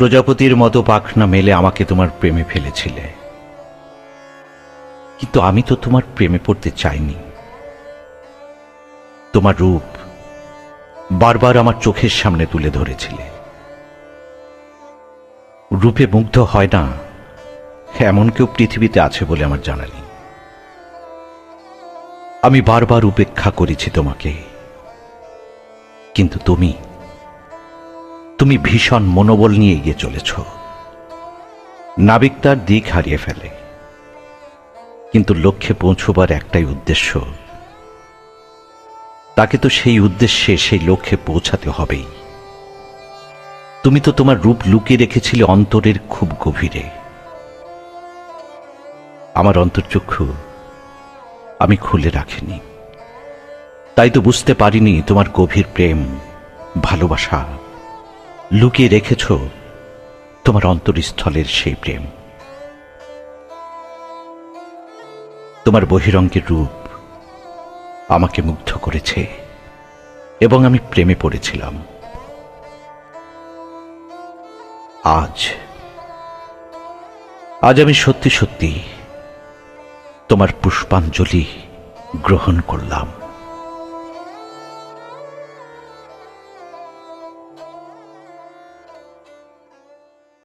প্রজাপতির মতো পাখনা মেলে আমাকে তোমার প্রেমে ফেলেছিলে। কিন্তু আমি তো তোমার প্রেমে পড়তে চাইনি। তোমার রূপ বারবার আমার চোখের সামনে তুলে ধরেছিলে। রূপে মুগ্ধ হয় না, এমন কেউ পৃথিবীতে আছে বলে আমার জানা নেই। আমি বারবার উপেক্ষা করেছি তোমাকে। কিন্তু তুমি তুমি ভীষণ মনোবল নিয়ে এগিয়ে চলেছ। নাবিক তার দিক হারিয়ে ফেলে। কিন্তু লক্ষ্যে পৌঁছবার একটাই উদ্দেশ্য। তাকে তো সেই উদ্দেশ্যে, সেই লক্ষ্যে পৌঁছাতে হবেই। তুমি তো তোমার রূপ লুকিয়ে রেখেছিলে অন্তরের খুব গভীরে। আমার অন্তর্চক্ষু আমি খুলে রাখিনি। তাই তো বুঝতে পারিনি তোমার গভীর প্রেম, ভালোবাসা। লুকিয়ে রেখেছ তোমার অন্তরস্থলের সেই প্রেম। তোমার বহিরঙ্গের রূপ আমাকে মুগ্ধ করেছে এবং আমি প্রেমে পড়েছিলাম। আজ আজ আমি সত্যি সত্যি তোমার পুষ্পাঞ্জলি গ্রহণ করলাম।